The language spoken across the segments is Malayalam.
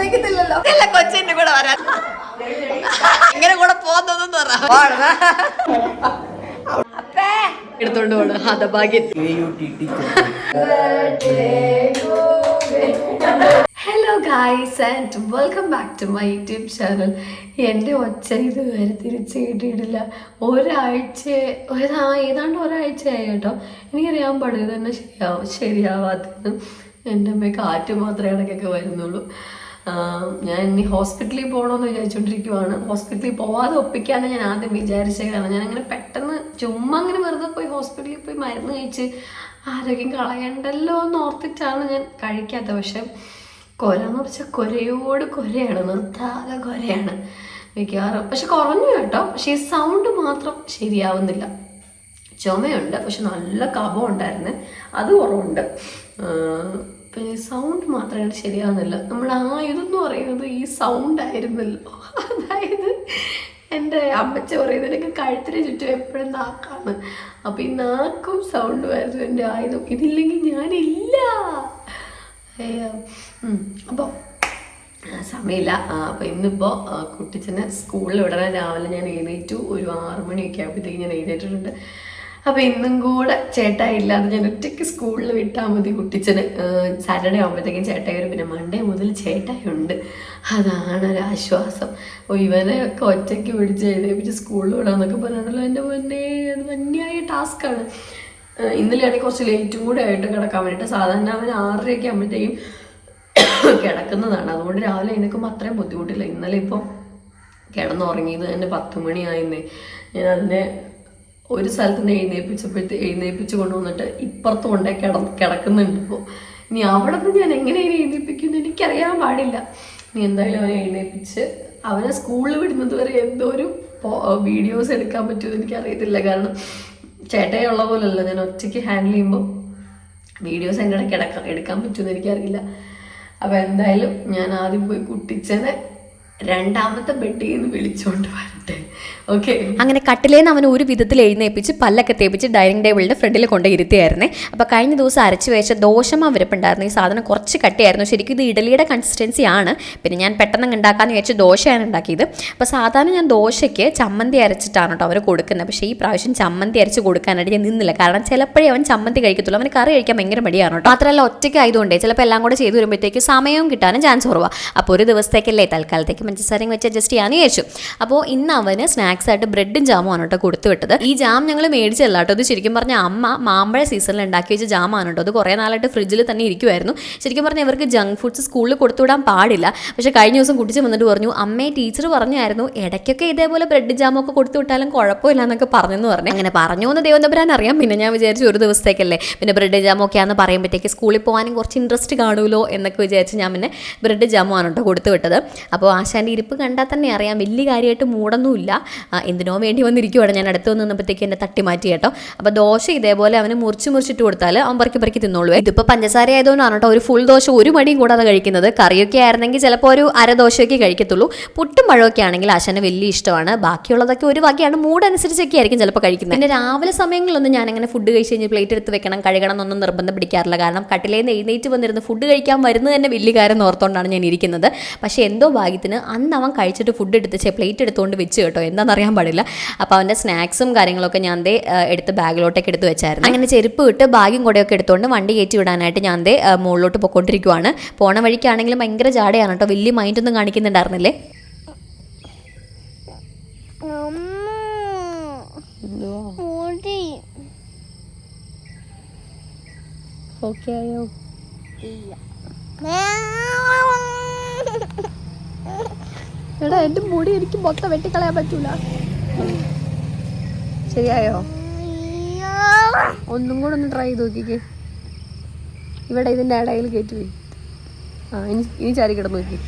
സമ്മതിക്കത്തില്ലല്ലോ. ഇല്ല കൊച്ചിന്റെ കൂടെ വരാൻ ഇങ്ങനെ കൂടെ പോന്നൊന്നും പറ. എടുത്തോണ്ട് പോണ്. ഹതഭാഗ്യം hello guys and welcome back to my YouTube channel എന്റെ ഒച്ച ഇതുവരെ തിരിച്ച് കിട്ടിയിട്ടില്ല. ഒരാഴ്ച ഒരാ ഏതാണ്ട് ഒരാഴ്ചയായി കേട്ടോ. എനിക്കറിയാൻ പാടില്ല തന്നെ ശരിയാവും ശരിയാവാത്തത് എന്റെ അമ്മ കാറ്റ് മാത്രമേ ഇടയ്ക്കൊക്കെ വരുന്നുള്ളൂ. ഞാൻ ഇനി ഹോസ്പിറ്റലിൽ പോകണമെന്ന് വിചാരിച്ചുകൊണ്ടിരിക്കുവാണ് ഹോസ്പിറ്റലിൽ പോവാതെ ഒപ്പിക്കാന്ന് ഞാൻ ആദ്യം വിചാരിച്ച കാരണം ഞാൻ അങ്ങനെ പെട്ടെന്ന് ചുമ്മാ അങ്ങനെ വെറുതെ പോയി ഹോസ്പിറ്റലിൽ പോയി മരുന്ന് കഴിച്ച് ആരോഗ്യം കളയണ്ടല്ലോ എന്ന് ഓർത്തിട്ടാണ് ഞാൻ കഴിക്കാത്തത്. പക്ഷെ കൊര എന്ന് വെച്ചാൽ കൊരയോട് കൊരയാണ് നിർത്താതെ കൊരയാണ് മിക്കവാറും. പക്ഷെ കുറഞ്ഞു കേട്ടോ. പക്ഷെ ഈ സൗണ്ട് മാത്രം ശരിയാവുന്നില്ല. ചുമയുണ്ട് പക്ഷെ നല്ല കഫം ഉണ്ടായിരുന്നു. അത് കുറവുണ്ട്. പിന്നെ സൗണ്ട് മാത്രമാണ് ശരിയാകുന്നില്ല നമ്മൾ ആ എന്ന് പറയുന്നത് ഈ സൗണ്ട് ആയിരുന്നല്ലോ. അതായത് എന്റെ അമ്മച്ച എനിക്ക് കഴുത്തിന് ചുറ്റും എപ്പോഴും നാക്കാണ്. അപ്പോൾ ഈ നാക്കും സൗണ്ടും ആയിരുന്നു എന്റെ ആയുധം. ഇതില്ലെങ്കിൽ ഞാനില്ല. അപ്പോൾ സമയമില്ല. അപ്പോൾ ഇന്നിപ്പോൾ കുട്ടിച്ചനെ സ്കൂളിൽ വിടണം. രാവിലെ ഞാൻ എഴുന്നേറ്റു. ഒരു ആറുമണിയൊക്കെ ആകുമ്പോഴത്തേക്ക് ഞാൻ എഴുന്നേറ്റിട്ടുണ്ട്. അപ്പോൾ ഇന്നും കൂടെ ചേട്ടായി ഇല്ലാതെ ഞാൻ ഒറ്റയ്ക്ക് സ്കൂളിൽ വിട്ടാൽ മതി കുട്ടിച്ചന്. സാറ്റർഡേ ആകുമ്പോഴത്തേക്കും ചേട്ടായി വരും. പിന്നെ മൺഡേ മുതൽ ചേട്ടായി ഉണ്ട്. അതാണ് ഒരു ആശ്വാസം. ഇവനെ ഒക്കെ ഒറ്റയ്ക്ക് പിടിച്ച് എഴുതിപ്പിച്ച് സ്കൂളിൽ വിടാമെന്നൊക്കെ പറഞ്ഞാണല്ലോ എന്റെ മുന്നേ അത് വന്യായ ടാസ്ക്കാണ് ഇന്നലെയാണെങ്കിൽ കുറച്ച് ലേറ്റും കൂടെ ആയിട്ട് കിടക്കാൻ വേണ്ടിയിട്ട് സാധാരണ അവൻ ആറരയൊക്കെ ആകുമ്പോഴത്തേക്കും കിടക്കുന്നതാണ്. അതുകൊണ്ട് രാവിലെ എനിക്കും അത്രയും ബുദ്ധിമുട്ടില്ല. ഇന്നലെ ഇപ്പം കിടന്നുറങ്ങിയത് തന്നെ പത്ത് മണിയായിരുന്നേ ഞാൻ അതിനെ ഒരു സ്ഥലത്ത് നിന്ന് എഴുന്നേൽപ്പിച്ചപ്പോഴത്തെ എഴുന്നേൽപ്പിച്ച് കൊണ്ടുവന്നിട്ട് ഇപ്പുറത്ത് കൊണ്ടേ കിട കിടക്കുന്നുണ്ട് ഇപ്പോൾ ഇനി അവിടെ നിന്ന് ഞാൻ എങ്ങനെ എഴുന്നേപ്പിക്കുന്നു എനിക്കറിയാൻ പാടില്ല. ഇനി എന്തായാലും അവനെ എഴുന്നേൽപ്പിച്ച് അവനെ സ്കൂളിൽ വിടുന്നത് വരെ എന്തോ ഒരു വീഡിയോസ് എടുക്കാൻ പറ്റുമെന്ന് എനിക്കറിയത്തില്ല. കാരണം ചേട്ടയെ ഉള്ള പോലല്ല. ഞാൻ ഒറ്റയ്ക്ക് ഹാൻഡിൽ ചെയ്യുമ്പോൾ വീഡിയോസ് എന്റെ ഇടയ്ക്ക് എടുക്കാൻ എടുക്കാൻ പറ്റുമെന്ന് എനിക്കറിയില്ല. അപ്പോൾ എന്തായാലും ഞാൻ ആദ്യം പോയി കുട്ടിച്ചനെ രണ്ടാമത്തെ ബെഡിൽ നിന്ന് വിളിച്ചുകൊണ്ട് വരട്ടെ. അങ്ങനെ കട്ടിലേന്ന് അവൻ ഒരു വിധത്തിൽ എഴുന്നേപ്പിച്ച് പല്ലൊക്കെ തേപ്പിച്ച് ഡൈനിങ് ടേബിളിന്റെ ഫ്രണ്ടിൽ കൊണ്ട് ഇരുത്തിയായിരുന്നേ. അപ്പോൾ കഴിഞ്ഞ ദിവസം അരച്ച് വെച്ച ദോശമാ വരപ്പുണ്ടായിരുന്നു ഈ സാധനം കുറച്ച് കട്ടിയായിരുന്നു. ശരിക്കും ഇത് ഇഡലിയുടെ കൺസിസ്റ്റൻസി ആണ്. പിന്നെ ഞാൻ പെട്ടെന്ന് ഉണ്ടാക്കാന്ന് വിചാരിച്ച് ദോശയാണ് ഉണ്ടാക്കിയത് അപ്പോൾ സാധാരണ ഞാൻ ദോശയ്ക്ക് ചമ്മന്തി അരച്ചിട്ടാണ് കേട്ടോ അവർ കൊടുക്കുന്നത്. പക്ഷേ ഈ പ്രാവശ്യം ചമ്മന്തി അരച്ച് കൊടുക്കാനായിട്ട് ഞാൻ നിന്നില്ല. കാരണം ചിലപ്പോഴേ അവൻ ചമ്മന്തി കഴിക്കത്തുള്ളൂ. അവന് കറി കഴിക്കാൻ ഭയങ്കര മടിയാണ് കേട്ടോ മാത്രമല്ല ഒറ്റയ്ക്ക് ആയതുകൊണ്ടേ ചിലപ്പോൾ എല്ലാം കൂടെ ചെയ്തു വരുമ്പോഴത്തേക്ക് സമയവും കിട്ടാനും ചാൻസ് കുറവാണ് അപ്പോൾ ഒരു ദിവസത്തേക്കല്ലേ? തൽക്കാലത്തേക്ക് പഞ്ചസാരയും വെച്ച് അഡ്ജസ്റ്റ് ചെയ്യാന്ന് വിചാരിച്ചു. അപ്പോൾ ഇന്ന് അവന് സ്നാക്സ് ആയിട്ട് ബ്രെഡും ജാമുമാണ് കേട്ടോ കൊടുത്തു വിട്ടത്. ഈ ജാം ഞങ്ങൾ മേടിച്ചല്ല കേട്ടോ. ഇത് ശരിക്കും പറഞ്ഞ അമ്മ മാമ്പഴ സീസണിൽ ഉണ്ടാക്കി വെച്ച ജാമാണ് കേട്ടോ. അത് കുറേ നാളായിട്ട് ഫ്രിഡ്ജിൽ തന്നെ ഇരിക്കുമായിരുന്നു ശരിക്കും പറഞ്ഞാൽ ഇവർക്ക് ജങ്ക് ഫുഡ്സ് സ്കൂളിൽ കൊടുത്തുവിടാൻ പാടില്ല. പക്ഷേ കഴിഞ്ഞ ദിവസം കുടിച്ച് വന്നിട്ട് പറഞ്ഞു അമ്മയെ ടീച്ചർ പറഞ്ഞായിരുന്നു ഇടയ്ക്കൊക്കെ ഇതേപോലെ ബ്രെഡ് ജാമൊക്കെ കൊടുത്തു വിട്ടാലും കുഴപ്പമില്ല എന്നൊക്കെ പറഞ്ഞെന്ന് പറഞ്ഞു. അങ്ങനെ പറഞ്ഞു എന്ന് ദൈവം അറിയാം. പിന്നെ ഞാൻ വിചാരിച്ചു ഒരു ദിവസത്തേക്കല്ലേ. പിന്നെ ബ്രെഡ് ജാമൊക്കെ ആണെന്ന് പറയുമ്പോഴത്തേക്ക് സ്കൂളിൽ പോകാനും കുറച്ച് ഇൻട്രസ്റ്റ് കാണുമല്ലോ എന്നൊക്കെ വിചാരിച്ച് ഞാൻ പിന്നെ ബ്രെഡ് ജാമുമാണ് കേട്ടോ കൊടുത്തു വിട്ടത്. അപ്പോൾ ആശാന്റെ ഇരിപ്പ് കണ്ടാൽ തന്നെ അറിയാം. വലിയ കാര്യമായിട്ട് മൂടൊന്നുമില്ല. എന്തിനോ വേണ്ടി വന്നിരിക്കുവാണ്. ഞാൻ അടുത്ത് വന്ന് എന്നെ തട്ടി മാറ്റി കേട്ടോ. അപ്പോൾ ദോശ ഇതേപോലെ അവന് മുറിച്ച് മുറിച്ചിട്ട് കൊടുത്താൽ അവൻ പറക്കി പറക്കി തിന്നോളൂ ഇതിപ്പോൾ പഞ്ചസാര ആയതുകൊണ്ടാണ് കേട്ടോ ഒരു ഫുൾ ദോശ ഒരു മടിയും കൂടാതെ കഴിക്കുന്നത്. കറിയൊക്കെ ആയിരുന്നെങ്കിൽ ചിലപ്പോൾ ഒരു അര ദോശയൊക്കെ കഴിക്കത്തുള്ളൂ. പുട്ടും പഴമൊക്കെ ആണെങ്കിൽ ആശാന് വലിയ ഇഷ്ടമാണ്. ബാക്കിയുള്ളതൊക്കെ ഒരു വകയാണ്. മൂഡ് ആയിരിക്കും ചിലപ്പോൾ കഴിക്കുന്നത്. പിന്നെ രാവിലെ സമയങ്ങളിലൊന്നും ഞാൻ അങ്ങനെ ഫുഡ് കഴിച്ച് കഴിഞ്ഞ് പ്ലേറ്റ് എടുത്ത് വെക്കണം. കഴുകണം എന്നൊന്നും നിർബന്ധം പിടിക്കാറില്ല. കാരണം കട്ടിലേന്ന് എഴുന്നേറ്റ് വന്നിരുന്ന് ഫുഡ് കഴിക്കാൻ വരുന്നത് തന്നെ വലിയ കാര്യം ഓർത്തുകൊണ്ടാണ് ഞാൻ ഇരിക്കുന്നത്. പക്ഷേ എന്തോ ഭാഗ്യത്തിന് അന്ന് അവൻ കഴിച്ചിട്ട് ഫുഡ് എടുത്ത് പ്ലേറ്റ് എടുത്തുകൊണ്ട് വെച്ച് കേട്ടോ. എന്താണെന്ന് അറിയാൻ പാടില്ല. അപ്പോൾ അവന്റെ സ്നാക്സും കാര്യങ്ങളൊക്കെ ഞാൻ ദേ എടുത്ത് ബാഗിലോട്ടൊക്കെ എടുത്ത് വെച്ചായിരുന്നു. അങ്ങനെ ചെരുപ്പ് ഇട്ട് ബാഗും കൂടെയൊക്കെ എടുത്തുകൊണ്ട് വണ്ടി കയറ്റി വിടാനായിട്ട് ഞാൻ ദേ മുകളിലോട്ട് പൊക്കോണ്ടിരിക്കുവാണ്. പോണ വഴിക്കാണെങ്കിലും ഭയങ്കര ജാടയാണ് കേട്ടോ. വലിയ മൈൻഡൊന്നും കാണിക്കുന്നുണ്ടായിരുന്നില്ലേ? ഓക്കെ ആയോ എടാ എന്റെ മുടി എനിക്ക് മൊത്തം വെട്ടിക്കളയാൻ പറ്റൂല. ശരിയായോ? ഒന്നും കൂടെ ഒന്ന് ട്രൈ ചെയ്ത് നോക്കിക്കേ. ഇവിടെ ഇതിന്റെ ഇടയിൽ കയറ്റി ആ ഇനി ഇനി ചാരി കിടന്ന് നോക്കി.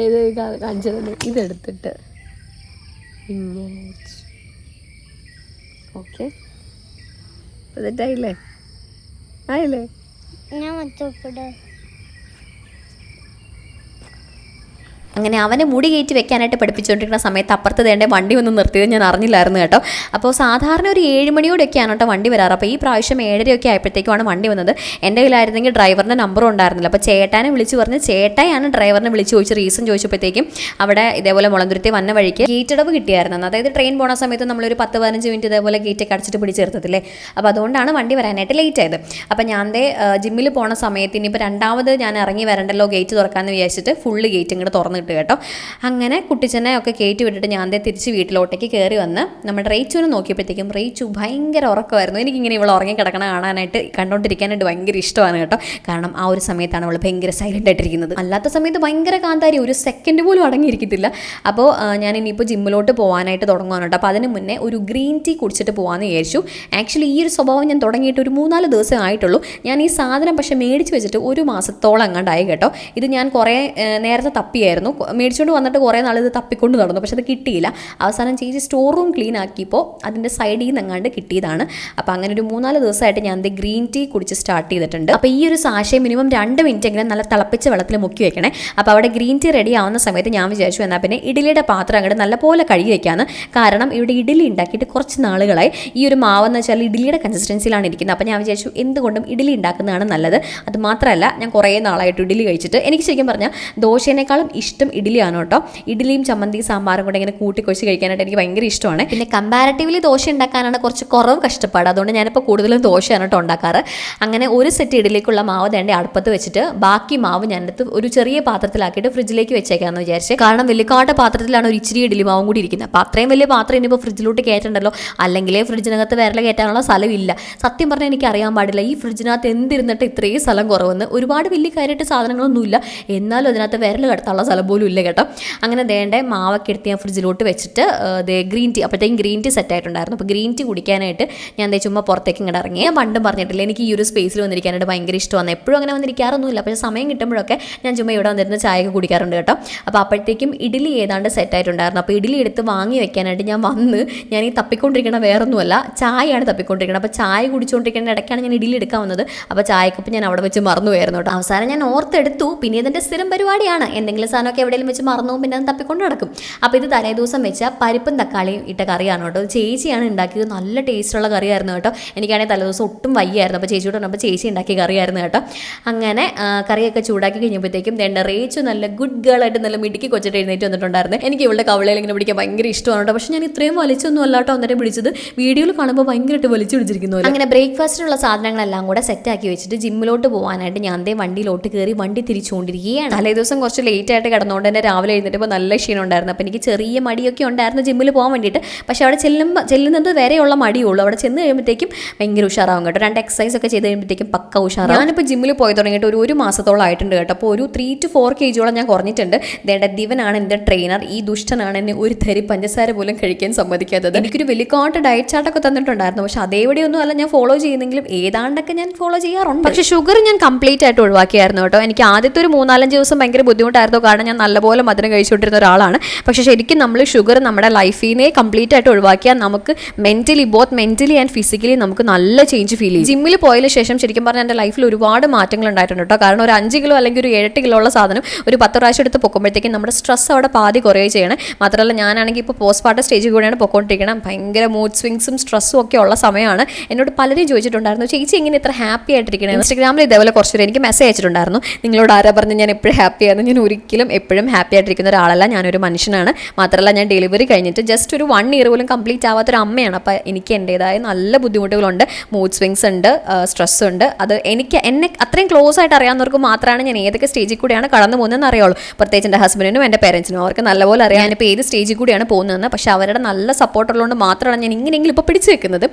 ഇത് ഇത് കാണിച്ചു ഇതെടുത്തിട്ട് ഇങ്ങനെ ഓക്കെ. എന്നിട്ടായില്ലേ ആയില്ലേ? ഞാൻ അങ്ങനെ അവനെ മുടി കയറ്റി വെക്കാനായിട്ട് പഠിപ്പിച്ചുകൊണ്ടിരിക്കുന്ന സമയത്ത് അപ്പുറത്ത് തേണ്ട വണ്ടി ഒന്ന് നിർത്തിയത് ഞാൻ അറിഞ്ഞില്ലായിരുന്നു കേട്ടോ. അപ്പോൾ സാധാരണ ഒരു ഏഴ് മണിയോടെയൊക്കെയാണ് കേട്ടോ വണ്ടി വരാറ്. അപ്പോൾ ഈ പ്രാവശ്യം ഏഴരയൊക്കെ ആയപ്പോഴത്തേക്കുമാണ് വണ്ടി വന്നത്. എന്റെ കയ്യിലായിരുന്നെങ്കിൽ ഡ്രൈവറിന്റെ നമ്പറും ഉണ്ടായിരുന്നില്ല. അപ്പോൾ ചേട്ടാനെ വിളിച്ച് പറഞ്ഞ് ചേട്ടായാണ് ഡ്രൈവറിനെ വിളിച്ച് ചോദിച്ച് റീസൺ ചോദിച്ചപ്പോഴത്തേക്കും അവിടെ ഇതേപോലെ മുളന്തുരുത്തി വന്ന വഴിക്ക് ഗേറ്റ് അടവ് കിട്ടിയായിരുന്നു അതായത് ട്രെയിൻ പോണ സമയത്ത് നമ്മളൊരു പത്ത് പതിനഞ്ച് മിനിറ്റ് ഇതേപോലെ ഗേറ്റൊക്കെ അടച്ചിട്ട് പിടിച്ചെടുത്തില്ലേ അപ്പോൾ അതുകൊണ്ടാണ് വണ്ടി വരാനായിട്ട് ലേറ്റ് ആയത് അപ്പോൾ ഞാൻ ദേ ജിമ്മിൽ പോണ സമയത്ത് ഇനിയിപ്പോൾ രണ്ടാമത് ഞാൻ ഇറങ്ങി വരണ്ടല്ലോ ഗേറ്റ് തുറക്കാമെന്ന് വിചാരിച്ചിട്ട് ഫുള്ള് ഗേറ്റ് ഇങ്ങോട്ട് തുറന്നിട്ട് കേട്ടോ. അങ്ങനെ കുട്ടിച്ചനെ ഒക്കെ കയറ്റി വിട്ടിട്ട് ഞാൻ ദേ തിരിച്ച് വീട്ടിലോട്ടേക്ക് കയറി വന്ന് നമ്മുടെ റേച്ചുവിനെ നോക്കിയപ്പോഴത്തേക്കും റേച്ചു ഭയങ്കര ഉറക്കമായിരുന്നു. എനിക്കിങ്ങനെ ഇവൾ ഉറങ്ങി കിടക്കണ കാണാനായിട്ട് കണ്ടുകൊണ്ടിരിക്കാനായിട്ട് ഭയങ്കര ഇഷ്ടമാണ് കേട്ടോ. കാരണം ആ ഒരു സമയത്താണ് അവൾ ഭയങ്കര സൈലന്റ് ആയിട്ടിരിക്കുന്നത്. അല്ലാത്ത സമയത്ത് ഭയങ്കര കാന്താരി ഒരു സെക്കൻഡ് പോലും അടങ്ങിയിരിക്കത്തില്ല. അപ്പോൾ ഞാൻ ഇനിയിപ്പോൾ ജിമ്മിലോട്ട് പോകാനായിട്ട് തുടങ്ങുകയാണ് കേട്ടോ. അപ്പോൾ അതിന് മുന്നേ ഒരു ഗ്രീൻ ടീ കുടിച്ചിട്ട് പോകാമെന്ന് വിചാരിച്ചു. ആക്ച്വലി ഈ ഒരു സ്വഭാവം ഞാൻ തുടങ്ങിയിട്ട് ഒരു മൂന്നാൽ ദിവസം ആയിട്ടുള്ളൂ. ഞാൻ ഈ സാധനം പക്ഷേ മേടിച്ച് വെച്ചിട്ട് ഒരു മാസത്തോളം അങ്ങാണ്ടായി കേട്ടോ. ഇത് ഞാൻ കുറേ നേരത്തെ തപ്പിയായിരുന്നു. മേടിച്ചുകൊണ്ട് വന്നിട്ട് കുറേ നാൾ ഇത് തപ്പിക്കൊണ്ട് നടന്നു. പക്ഷെ അത് കിട്ടിയില്ല. അവസാനം ചേച്ചി സ്റ്റോർ റൂം ക്ലീൻ ആക്കിയപ്പോൾ അതിന്റെ സൈഡിൽ നിന്ന് എങ്ങാണ്ട് കിട്ടിയതാണ്. അപ്പോൾ അങ്ങനെ ഒരു മൂന്നാൽ ദിവസമായിട്ട് ഞാൻ ദേ ഗ്രീൻ ടീ കുടിച്ച് സ്റ്റാർട്ട് ചെയ്തിട്ടുണ്ട്. അപ്പോൾ ഈ ഒരു സാശയം മിനിമം രണ്ട് മിനിറ്റ് എങ്കിലും നല്ല തിളപ്പിച്ച വെള്ളത്തിൽ മുക്കി വെക്കണേ. അപ്പോൾ അവിടെ ഗ്രീൻ ടീ റെഡി ആവുന്ന സമയത്ത് ഞാൻ വിചാരിച്ചു എന്നാൽ പിന്നെ ഇഡലിയുടെ പാത്രം അങ്ങോട്ട് നല്ലപോലെ കഴുകി വയ്ക്കാമെന്ന് കാരണം ഇവിടെ ഇഡലി ഉണ്ടാക്കിയിട്ട് കുറച്ച് നാളുകളായി. ഈ ഒരു മാവെന്ന് വെച്ചാൽ ഇഡലിയുടെ കൺസിസ്റ്റൻസിയിലാണ് ഇരിക്കുന്നത്. അപ്പോൾ ഞാൻ വിചാരിച്ചു എന്തുകൊണ്ടും ഇഡലി ഉണ്ടാക്കുന്നതാണ് നല്ലത്. അത് മാത്രമല്ല ഞാൻ കുറേ നാളായിട്ട് ഇഡലി കഴിച്ചിട്ട് എനിക്ക് ശരിക്കും പറഞ്ഞാൽ ദോശേനേക്കാളും ഇഷ്ടം ഇഡലിയാണ് കേട്ടോ. ഇഡ്ഡലിയും ചമ്മന്തി സാമ്പാറും കൂടെ ഇങ്ങനെ കൂട്ടിക്കൊഴിച്ച് കഴിക്കാനായിട്ട് എനിക്ക് ഭയങ്കര ഇഷ്ടമാണ്. പിന്നെ കമ്പാരറ്റീവ്ലി ദോശ ഉണ്ടാക്കാനാണ് കുറച്ച് കുറവ് കഷ്ടപ്പാട്. അതുകൊണ്ട് ഞാനിപ്പോൾ കൂടുതലും ദോശയാണ് കേട്ടോ ഉണ്ടാക്കാറ്. അങ്ങനെ ഒരു സെറ്റ് ഇഡ്ഡലിക്കുള്ള മാവ് തേണ്ട അടുപ്പത്ത് വെച്ചിട്ട് ബാക്കി മാവ് ഞാനെടുത്ത് ഒരു ചെറിയ പാത്രത്തിലാക്കിയിട്ട് ഫ്രിഡ്ജിലേക്ക് വെച്ചേക്കാമെന്ന് വിചാരിച്ച്. കാരണം വലിയക്കാട്ട പാത്രത്തിലാണ് ഒരു ഇച്ചിരി ഇഡ്ഡലി മാവും കൂടി ഇരിക്കുന്നത്. അപ്പോൾ അത്രയും വലിയ പാത്രം ഇനിയിപ്പോൾ ഫ്രിഡ്ജിലോട്ട് കയറ്റണ്ടല്ലോ? അല്ലെങ്കിൽ ഫ്രിഡ്ജിനകത്ത് വിരൽ കയറ്റാനുള്ള സ്ഥലമില്ല സത്യം പറഞ്ഞാൽ എനിക്ക് അറിയാൻ പാടില്ല. ഈ ഫ്രിഡ്ജിനകത്ത് എന്തിരുന്നിട്ട് ഇത്രയും സ്ഥലം കുറവെന്ന്. ഒരുപാട് വലിയ കാര്യമായിട്ട് സാധനങ്ങളൊന്നുമില്ല. എന്നാലും അതിനകത്ത് വിരൽ കടത്താനുള്ള സ്ഥലം പോലും ഇല്ല കേട്ടോ. അങ്ങനെ ദേണ്ട മാവൊക്കെ എടുത്ത് ഞാൻ ഫ്രിഡ്ജിലോട്ട് വെച്ചിട്ട് ഗ്രീൻ ടീ അപ്പോഴത്തേക്കും ഗ്രീൻ ടീ സെറ്റ് ആയിട്ടുണ്ടായിരുന്നു. അപ്പോൾ ഗ്രീൻ ടീ കുടിക്കാനായിട്ട് ഞാൻ ദേ ചുമ്മാ പുറത്തേക്ക് ഇങ്ങോട്ട് ഇറങ്ങി. ഞാൻ പണ്ടും പറഞ്ഞിട്ടില്ല എനിക്ക് ഈ ഒരു സ്പേസിൽ വന്നിരിക്കാനായിട്ട് ഭയങ്കര ഇഷ്ടമാണ്. എപ്പോഴും അങ്ങനെ വന്നിരിക്കാറൊന്നുമില്ല. പക്ഷേ സമയം കിട്ടുമ്പോഴൊക്കെ ഞാൻ ചുമ്മാ ഇവിടെ വന്നിരുന്ന ചായയൊക്കെ കുടിക്കാറുണ്ട് കേട്ടോ. അപ്പോൾ അപ്പോഴത്തേക്കും ഇഡ്ഡലി ഏതാണ്ട് സെറ്റ് ആയിട്ടുണ്ടായിരുന്നു. അപ്പോൾ ഇഡ്ഡലി എടുത്ത് വാങ്ങി വെക്കാനായിട്ട് ഞാൻ വന്ന് ഞാൻ ഈ തപ്പിക്കൊണ്ടിരിക്കണ വേറൊന്നുമല്ല ചായയാണ് തപ്പിക്കൊണ്ടിരിക്കുന്നത് അപ്പോൾ ചായ കുടിച്ചുകൊണ്ടിരിക്കുന്ന ഇടയ്ക്കാണ് ഞാൻ ഇഡ്ഡലി എടുക്കാൻ വന്നത്. അപ്പോൾ ചായക്കപ്പ് ഞാൻ അവിടെ വെച്ച് മറന്നു വരുന്നു കേട്ടോ. അവസാനം ഞാൻ ഓർത്തെടുത്തു പിന്നെ ഇതിന്റെ സ്ഥിരം പരിപാടിയാണ്. എന്തെങ്കിലും സാധനമൊക്കെ എവിടെയെങ്കിലും വെച്ച് മറന്നു പിന്നെ അത് തപ്പിക്കൊണ്ട് നടക്കും. അപ്പോൾ ഇത് തലേ ദിവസം വെച്ച പരിപ്പും തക്കാളിയും ഇട്ട കറിയാണ് കേട്ടോ. ചേച്ചിയാണ് ഉണ്ടാക്കിയത്. നല്ല ടേസ്റ്റുള്ള കറിയായിരുന്നു കേട്ടോ. എനിക്കാണെങ്കിൽ തലേ ദിവസം ഒട്ടും വയ്യായിരുന്നു. അപ്പോൾ ചേച്ചിയോട് പറഞ്ഞപ്പോൾ ചേച്ചി ഉണ്ടാക്കിയ കറിയായിരുന്നു കേട്ടോ. അങ്ങനെ കറിയൊക്കെ ചൂടാക്കി കഴിഞ്ഞപ്പോഴത്തേക്കും എന്റെ റേച്ചു നല്ല ഗുഡ് ഗേൾ ആയിട്ട് നല്ല മിടുക്കി കൊച്ചിട്ട് എഴുന്നേറ്റ് വന്നിട്ടുണ്ടായിരുന്നു. എനിക്ക് ഇവളുടെ കവളയിൽ ഇങ്ങനെ പിടിക്കാൻ ഭയങ്കര ഇഷ്ടമാണ് കേട്ടോ. പക്ഷേ ഞാൻ ഇത്രയും വലിച്ചൊന്നും അല്ല കേട്ടോ അന്നേരം പിടിച്ചത് വീഡിയോയിൽ കാണുമ്പോൾ ഭയങ്കരമായിട്ട് വലിച്ചു പിടിച്ചിരിക്കുന്നു. അങ്ങനെ ബ്രേക്ക്ഫാസ്റ്റിനുള്ള സാധനങ്ങളെല്ലാം കൂടെ സെറ്റാക്കി വെച്ചിട്ട് ജിമ്മിലോട്ട് പോകാനായിട്ട് ഞാൻ ദേ വണ്ടിയിലോട്ട് കയറി വണ്ടി തിരിച്ചുകൊണ്ടിരിക്കുകയാണ്. തലേ ദിവസം കുറച്ച് ലേറ്റ് ആയിട്ട് കിടന്നുകൊണ്ട് തന്നെ രാവിലെ എഴുന്നേറ്റപ്പോൾ നല്ല ക്ഷീണം ഉണ്ടായിരുന്നു അപ്പോൾ എനിക്ക് ചെറിയ മടിയൊക്കെ ഉണ്ടായിരുന്നു ജിമ്മിൽ പോകാൻ വേണ്ടിയിട്ട്. പക്ഷേ അവിടെ ചെല്ലുമ്പോൾ ചെല്ലുന്നത് വരെയുള്ള മടിയുള്ളൂ. അവിടെ ചെന്ന് കഴിയുമ്പോഴത്തേക്കും ഭയങ്കര ഉഷാറാവും കേട്ടോ. രണ്ട് എക്സസൈസ് ഒക്കെ ചെയ്ത് കഴിയുമ്പോഴത്തേക്കും പക്ക ഉഷാറാവും. ഞാനിപ്പോൾ ജിമ്മിൽ പോയി തുടങ്ങിയിട്ട് ഒരു ഒരു മാസത്തോളം ആയിട്ടുണ്ട് കേട്ടോ. അപ്പോൾ ഒരു ത്രീ ടു ഫോർ കെ ജിയോളം ഞാൻ കുറഞ്ഞിട്ടുണ്ട്. ദേണ്ട ദിവനാണ് എന്റെ ട്രെയിനർ ഈ ദുഷ്ടനാണ് എന്നെ ഒരു തരി പഞ്ചസാര പോലും കഴിക്കാൻ സമ്മതിക്കാത്തത്. എനിക്കൊരു വെലിക്കോട്ട് ഡയറ്റ് ചാർട്ടൊക്കെ തന്നിട്ടുണ്ടായിരുന്നു. പക്ഷെ അതേവിടെയൊന്നും അല്ല ഞാൻ ഫോളോ ചെയ്യുന്നെങ്കിലും ഏതാണ്ടൊക്കെ ഞാൻ ഫോളോ ചെയ്യാറുണ്ട്. പക്ഷേ ഷുഗർ ഞാൻ കംപ്ലീറ്റ് ആയിട്ട് ഒഴിവാക്കിയായിരുന്നു കേട്ടോ. എനിക്ക് ആദ്യത്തെ ഒരു മൂന്നാലഞ്ച് ദിവസം ഭയങ്കര ബുദ്ധിമുട്ടായിരുന്നു. കാരണം ഞാൻ നല്ലപോലെ മധുരം കഴിച്ചുകൊണ്ടിരുന്ന ഒരാളാണ്. പക്ഷേ ശരിക്കും നമ്മൾ ഷുഗർ നമ്മുടെ ലൈഫിനെ കംപ്ലീറ്റ് ആയിട്ട് ഒഴിവാക്കിയാൽ നമുക്ക് mentally both mentally and physically നമുക്ക് നല്ല ചേഞ്ച് ഫീൽ ചെയ്യും. ജിമ്മിൽ പോയതിനു ശേഷം ശരിക്കും പറഞ്ഞാൽ എന്റെ ലൈഫിൽ ഒരുപാട് മാറ്റങ്ങൾ ഉണ്ടായിട്ടുണ്ട് കേട്ടോ. കാരണം ഒരു അഞ്ച് കിലോ അല്ലെങ്കിൽ ഒരു ഏഴെട്ട് കിലോ ഉള്ള സാധനം ഒരു പത്ത് പ്രാവശ്യം എടുത്ത് പൊക്കുമ്പോഴത്തേക്കും നമ്മുടെ സ്ട്രെസ് അവിടെ പാതി കുറയുകയും ചെയ്യണം. മാത്രമല്ല ഞാനാണെങ്കിൽ ഇപ്പോൾ പോസ്റ്റ് പാർട്ടം സ്റ്റേജിൽ കൂടെയാണ് പൊക്കോണ്ടിരിക്കണം. ഭയങ്കര മൂഡ് സ്വിങ്സും സ്ട്രെസ്സും ഒക്കെ ഉള്ള സമയമാണ്. എന്നോട് പലരും ചോദിച്ചിട്ടുണ്ടായിരുന്നു ചേച്ചി എങ്ങനെ ഇത്ര ഹാപ്പി ആയിട്ടിരിക്കണം? ഇൻസ്റ്റാഗ്രാമിൽ ഇതേപോലെ കുറച്ചുപേരെ എനിക്ക് മെസ്സേജ് അയച്ചിട്ടുണ്ടായിരുന്നു. നിങ്ങളോട് ആരാ പറഞ്ഞ് ഞാൻ എപ്പോഴും ഹാപ്പിയായിരുന്നു ഞാൻ ഒരിക്കലും എപ്പോഴും ഹാപ്പി ആയിട്ടിരിക്കുന്ന ഒരാളല്ല. ഞാനൊരു മനുഷ്യനാണ്. മാത്രമല്ല ഞാൻ ഡെലിവറി കഴിഞ്ഞിട്ട് ജസ്റ്റ് ഒരു വൺ ഇയർ പോലും കംപ്ലീറ്റ് ആവാത്തൊരു അമ്മയാണ്. അപ്പോൾ എനിക്ക് എന്റേതായ നല്ല ബുദ്ധിമുട്ടുകളുണ്ട്. മൂഡ് സ്വിങ്സ് ഉണ്ട് സ്ട്രെസ് ഉണ്ട്. അത് എനിക്ക് എന്നെ അത്രയും ക്ലോസ് ആയിട്ട് അറിയാവുന്നവർക്ക് മാത്രമാണ് ഞാൻ ഏതൊക്കെ സ്റ്റേജിൽ കൂടിയാണ് കടന്നു പോകുന്നതെന്ന് അറിയുള്ളൂ. പ്രത്യേകിച്ച് എന്റെ ഹസ്ബൻഡിനും എന്റെ പേരൻസിനും അവർക്ക് നല്ലപോലെ അറിയാം. ഞാനിപ്പോൾ ഏത് സ്റ്റേജിൽ കൂടിയാണ് പോകുന്നതെന്ന്. പക്ഷേ അവരുടെ നല്ല സപ്പോർട്ടുള്ളതുകൊണ്ട് മാത്രമാണ് ഞാൻ ഇങ്ങനെയെങ്കിലും ഇപ്പോൾ പിടിച്ചു വെക്കുന്നത്.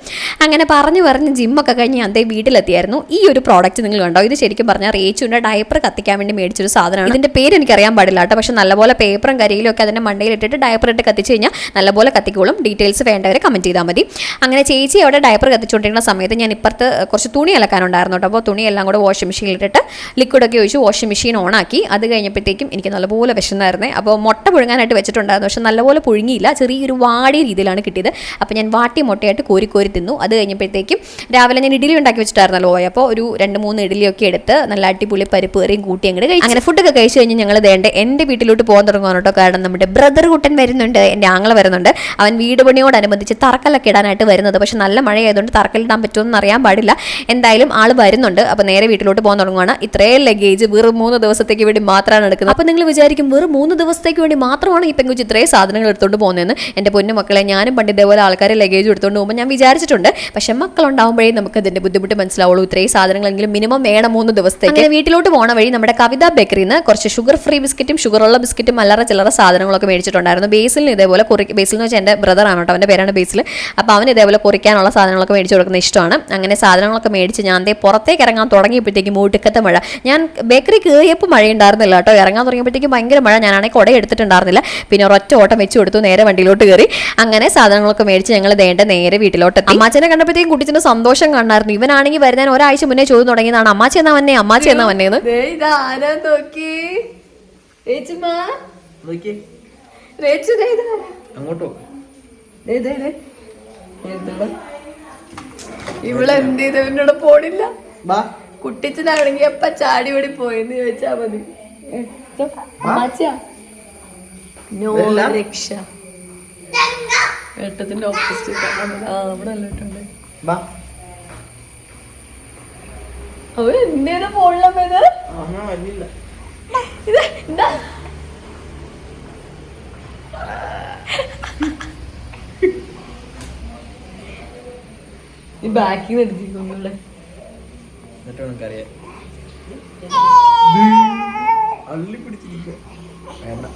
അങ്ങനെ പറഞ്ഞു പറഞ്ഞ് ജിമ്മൊക്കെ കഴിഞ്ഞ് ഞാൻ ദേ വീട്ടിലെത്തിയായിരുന്നു. ഈ ഒരു പ്രോഡക്റ്റ് നിങ്ങൾ കണ്ടോ? ഇത് ശരിക്കും പറഞ്ഞാൽ റേച്ചുവിന്റെ ഡയപ്പർ കത്തിക്കാൻ വേണ്ടി മേടിച്ചൊരു സാധനമാണ്. ഇതിന്റെ പേര് എനിക്ക് അറിയാൻ കേട്ടോ പക്ഷെ നല്ലപോലെ പേപ്പറും കരിയിലും ഒക്കെ അതിന്റെ മണ്ടയിൽ ഇട്ടിട്ട് ഡയപ്പർ ഇട്ട് കത്തിച്ച് കഴിഞ്ഞാൽ നല്ലപോലെ കത്തിക്കോളും. ഡീറ്റെയിൽസ് വേണ്ടവർ കമന്റ് ചെയ്താൽ മതി. അങ്ങനെ ചേച്ചി അവിടെ ഡയപ്പർ കത്തിച്ചുകൊണ്ടിരിക്കുന്ന സമയത്ത് ഞാൻ ഇപ്പുറത്ത് കുറച്ച് തുണി അലക്കാനുണ്ടായിരുന്നു കേട്ടോ. അപ്പോൾ തുണി എല്ലാം കൂടെ വാഷിംഗ് മെഷീനിൽ ഇട്ടിട്ട് ലിക്വിഡൊക്കെ ഒഴിച്ച് വാഷിംഗ് മെഷീൻ ഓണാക്കി അത് കഴിഞ്ഞപ്പോഴത്തേക്കും എനിക്ക് നല്ലപോലെ വിശന്നായിരുന്നേ. അപ്പോൾ മുട്ട പുഴുങ്ങാനായിട്ട് വെച്ചിട്ടുണ്ടായിരുന്നു. പക്ഷെ നല്ലപോലെ പുഴുങ്ങിയില്ല. ചെറിയൊരു വാടിയ രീതിയിലാണ് കിട്ടിയത്. അപ്പോൾ ഞാൻ വാട്ടി മുട്ടയായിട്ട് കോരി കോരി തിന്നു. അത് കഴിഞ്ഞപ്പോഴത്തേക്കും രാവിലെ ഞാൻ ഇഡലി ഉണ്ടാക്കി വെച്ചിട്ടായിരുന്നല്ലോ അപ്പോൾ ഒരു രണ്ട് മൂന്ന് ഇഡലിയൊക്കെ എടുത്ത് നല്ല അടിപൊളി പരിപ്പ് കറിയും കൂട്ടി അങ്ങോട്ട് കഴിച്ചു. അങ്ങനെ ഫുഡൊക്കെ കഴിച്ചു കഴിഞ്ഞ് ഞങ്ങൾ ദേണ്ട എന്റെ വീട്ടിലോട്ട് പോകാൻ തുടങ്ങുകയാണ് കേട്ടോ. കാരണം നമ്മുടെ ബ്രദർ കുട്ടൻ വരുന്നുണ്ട് എന്റെ ആങ്ങള വരുന്നുണ്ട്. അവൻ വീട് പണിയോടനുബന്ധിച്ച് തറക്കല്ലൊക്കെ ഇടാനായിട്ട് വരുന്നത്. പക്ഷെ നല്ല മഴയായതുകൊണ്ട് തറക്കല്ലിടാൻ പറ്റുമെന്ന് അറിയാൻ പാടില്ല. എന്തായാലും ആൾ വരുന്നുണ്ട്. അപ്പോൾ നേരെ വീട്ടിലോട്ട് പോകാൻ തുടങ്ങുകയാണ് ഇത്രയും ലഗേജ് വെറും മൂന്ന് ദിവസത്തേക്ക് വേണ്ടി മാത്രമാണ് എടുക്കുന്നത്. അപ്പോൾ നിങ്ങൾ വിചാരിക്കും വെറും മൂന്ന് ദിവസത്തേക്ക് വേണ്ടി മാത്രമാണ് ഈ പെങ്കുച്ച് ഇത്രയും സാധനങ്ങൾ എടുത്തുകൊണ്ട് പോകുന്നതെന്ന്. എന്റെ പൊന്നു മക്കളെ ഞാനും പണ്ട് ഇതേപോലെ ആൾക്കാരെ ലഗേജ് എടുത്തുകൊണ്ട് പോകുമ്പോൾ ഞാൻ വിചാരിച്ചിട്ടുണ്ട്. പക്ഷെ മക്കളുണ്ടാകുമ്പോഴേ നമുക്ക് അതിന്റെ ബുദ്ധിമുട്ട് മനസ്സിലാവുള്ളൂ. ഇത്രയും സാധനങ്ങളെങ്കിലും മിനിമം വേണം മൂന്ന് ദിവസത്തേക്ക്. വീട്ടിലോട്ട് പോകണ വഴി നമ്മുടെ കവിത ബേക്കറിയിൽ നിന്ന് കുറച്ച് ഷുഗർ ഫ്രീ ബിസ്ക്കറ്റും ഷുഗറുള്ള ബിസ്ക്കറ്റും അല്ലറ ചില്ലറ സാധനങ്ങളൊക്കെ മേടിച്ചിട്ടുണ്ടായിരുന്നു. ബേസിലിന് ഇതേപോലെ കുറി ബേസിൽ എന്ന് വെച്ചാൽ എന്റെ ബ്രദറാണ് കേട്ടോ അവന്റെ പേരാണ് ബേസിൽ. അപ്പോൾ അവൻ ഇതേപോലെ കുറിക്കാനുള്ള സാധനങ്ങളൊക്കെ മേടിച്ച് കൊടുക്കുന്ന ഇഷ്ടമാണ്. അങ്ങനെ സാധനങ്ങളൊക്കെ മേടിച്ച് ഞാൻ ദേ പുറത്തേക്ക് ഇറങ്ങാൻ തുടങ്ങിയപ്പോഴത്തേക്കും മൂട്ടുക്കത്തെ മഴ. ഞാൻ ബേക്കറി കയറിയപ്പോൾ മഴ ഉണ്ടായിരുന്നില്ല കേട്ടോ. ഇറങ്ങാൻ തുടങ്ങിയപ്പോഴത്തേക്കും ഭയങ്കര മഴ. ഞാനാണെങ്കിൽ കുട എടുത്തിട്ടുണ്ടായിരുന്നില്ല. പിന്നെ ഒരൊറ്റ ഓട്ടം വെച്ച് കൊടുത്തു നേരെ വണ്ടിയിലോട്ട് കയറി അങ്ങനെ സാധനങ്ങളൊക്കെ മേടിച്ച് ഞങ്ങൾ ദേണ്ട നേരെ വീട്ടിലോട്ട് എത്തി അമ്മാച്ചനെ കണ്ടപ്പോഴത്തേക്കും കുട്ടിച്ചിന് സന്തോഷം കാണായിരുന്നു. ഇവനാണെങ്കിൽ വരുന്നതിന് ഒരാഴ്ച മുന്നേ ചോദ്യം തുടങ്ങിയതാണ്. അമ്മാച്ചി എന്നാ വന്നേ? അമ്മാച്ചി എന്നാ വന്നേന്ന്? നോക്കി? രേച്ചുമാ നോക്കിയേ. രേച്ചു അങ്ങോട്ടോ ദേ ദേ ദേ. എന്തുവാ? ഇവൾ എന്ത് ചെയ്ത്? ഇവനോട് പോണില്ല. കുട്ടിച്ചനാണെങ്കി കുട്ടിച്ചനാണെങ്കിൽ എപ്പ ചാടി ഓടി പോയെന്ന് ചോദിച്ചാ മതി? നോ രക്ഷ. എട്ടത്തിന്റെ ഓപ്പോസിറ്റ് ആ അവിടെ അല്ലിട്ടുണ്ട് അവൻ അങ്ങനെ വരുന്നില്ല ഇത് എന്താ ഈ ബാക്കിൽ നിന്ന് എടുത്തിരിക്കുന്നുള്ളേ എന്നിട്ട് നമുക്കറിയാം അള്ളി പിടിച്ചിരിക്കുക. വേണ്ട.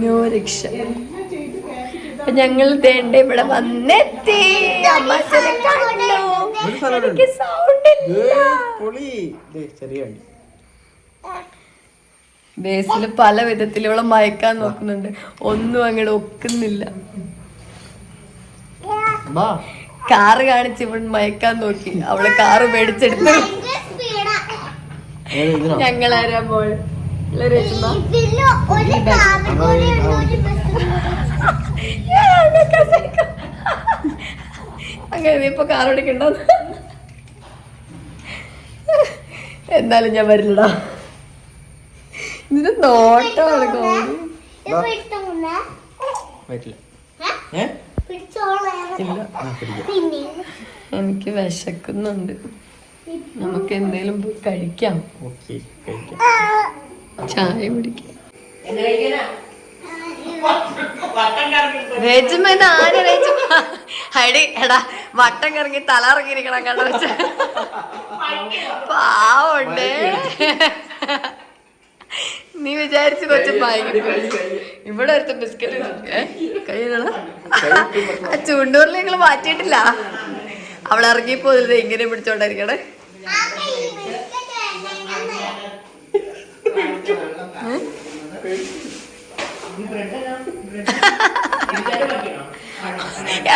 നോ രക്ഷ. അപ്പൊ ഞങ്ങൾ തേണ്ട ഇവിടെ വന്നെത്തി. അമ്മ കണ്ടു. എനിക്ക് സൗണ്ട് പൊളി. ദേ, ചെറിയ വണ്ടി. ബേസിൽ പല വിധത്തിൽ ഇവളെ മയക്കാൻ നോക്കുന്നുണ്ട്. ഒന്നും അങ്ങോട്ട് ഒക്കുന്നില്ല. കാറ് കാണിച്ച് ഇവൻ മയക്കാൻ നോക്കി. അവളെ കാറ് മേടിച്ചെടുത്തു. ഞങ്ങളാരാ പോൾ അങ്ങനെ നീ ഇപ്പൊ കാർ ഓടിക്കണ്ടോ എന്നാലും ഞാൻ വരില്ലടാ. ഇതിന് നോട്ടമാണ് കോമഡി പറ്റില്ല എനിക്ക് വിശക്കുന്നുണ്ട്. നമുക്ക് എന്തേലും പോയി കഴിക്കാം. ചായ കുടിക്കാം. രേജുമ്മ ഇത് ആരാ ഹൈഡി എടാ വട്ടം കറങ്ങി തല ഇറങ്ങിയിരിക്കണം കണ്ട വെച്ച. പാവുണ്ടേ. നീ വിചാരിച്ചു കൊച്ചു പായി ഇവിടെ ഒരുത്ത ബിസ്ക്കറ്റ് കയ്യിലുള്ള ആ ചൂണ്ടൂരിൽ നിങ്ങൾ മാറ്റിയിട്ടില്ല? അവൾ ഇറങ്ങിപ്പോയത് ഇങ്ങനെ പിടിച്ചോണ്ടായിരിക്കണേ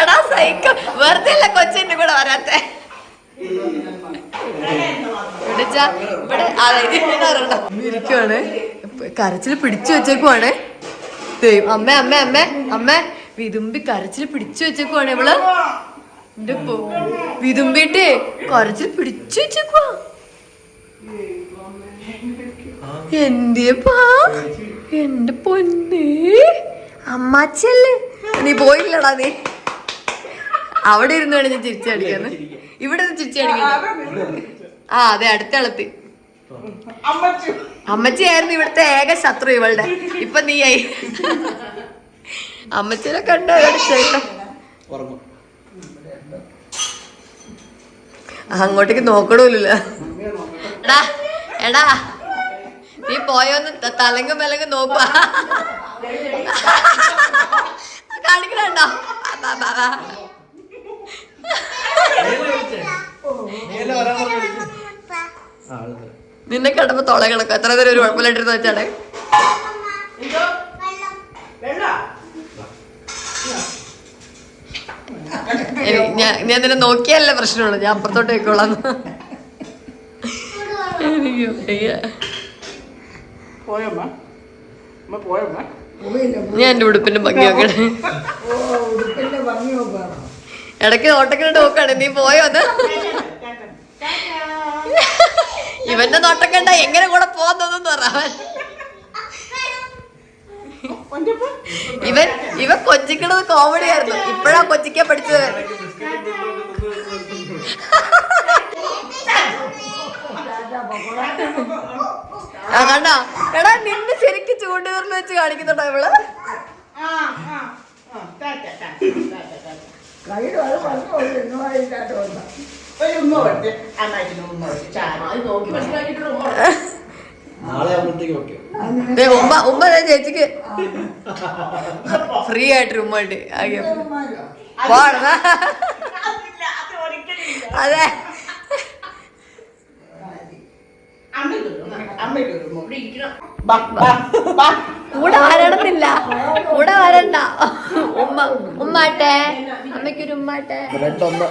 എടാ സൈക്കോ. വെറുതെ അല്ല കൊച്ചിന്റെ കൂടെ വരാത്തെ. ഇവിടെ ഇരിക്കുവാണ്. കരച്ചിൽ പിടിച്ചു വെച്ചേക്കുവാണ്. അമ്മ അമ്മ അമ്മ അമ്മ. വിതുമ്പി കരച്ചിൽ പിടിച്ചു വെച്ചേക്കുവാണ് ഇവൾ. എന്റെ വിതുമ്പിട്ടേ കരച്ചിൽ പിടിച്ചു വെച്ചേക്കുവാ. എന്റെപ്പാ എന്റെ പൊന്നേ. അമ്മാച്ചല്ലേ നീ പോയില്ലടാ നീ. അവിടെ ഇരുന്ന് വേണം ഞാൻ ചിരിച്ചടിക്കാന്ന് ഇവിടെ നിന്ന് ചിരിച്ചടിക്കാൻ ആ അതെ അടുത്ത ആളത്തി. അമ്മച്ചിയായിരുന്നു ഇവിടുത്തെ ഏക ശത്രു ഇവളുടെ. ഇപ്പൊ നീയായി. അമ്മച്ചിനെ കണ്ട അങ്ങോട്ടേക്ക് നോക്കണമില്ല എടാ എടാ. നീ പോയോന്ന് തലങ്കും വിലങ്ങും നോക്കുക കാണിക്കണോ നിന്നെ കണ്ടപ്പോ തൊള കിടക്കും. എത്ര നേരം ഒരു കുഴപ്പമില്ലാണ്ടിരുന്ന് വെച്ചാണ്. ഞാൻ നിന്നെ നോക്കിയല്ലേ പ്രശ്നമുള്ളൂ. ഞാൻ അപ്പുറത്തോട്ട് പോയിക്കോളാം. എനിക്ക്. പോയമ്മ. അമ്മ പോയമ്മ. ഞാൻ എന്റെ ഉടുപ്പിന്റെ ഭംഗി നോക്കണേ ഇടയ്ക്ക് ഓട്ടക്കിട്ട് നോക്കാണ് നീ പോയോ അത്? ഇവന്റെ നോട്ടക്കണ്ട എങ്ങനെ കൂടെ പോന്നതെന്ന് പറയാൻ ഇവൻ ഇവൻ കൊഞ്ചിക്കണത് കോമഡി ആയിരുന്നു. ഇപ്പോഴാ കൊച്ചിക്കാ പഠിച്ചത്. ആ കണ്ടോ? എടാ നിന്നെ ശരിക്കും ചൂണ്ടുവിരൽ വെച്ച് കാണിക്കുന്നുണ്ടോ ഇവൾ? നാളെ ആകുമ്പോഴത്തേക്ക് ഓക്കെ ദേ, ഉമ്മ ഉമ്മ ദേ ചേച്ചിക്ക്. ഫ്രീ ആയിട്ട് ഉമ്മ ഉണ്ട്. ആകെ. അതെ. കൂടെ വരണമെന്നില്ല. കൂടെ വരണ്ട. ഉമ്മ ഉമ്മാട്ടെ. അമ്മയ്ക്കൊരു ഉമ്മാട്ടെ. രണ്ടൊന്ന്.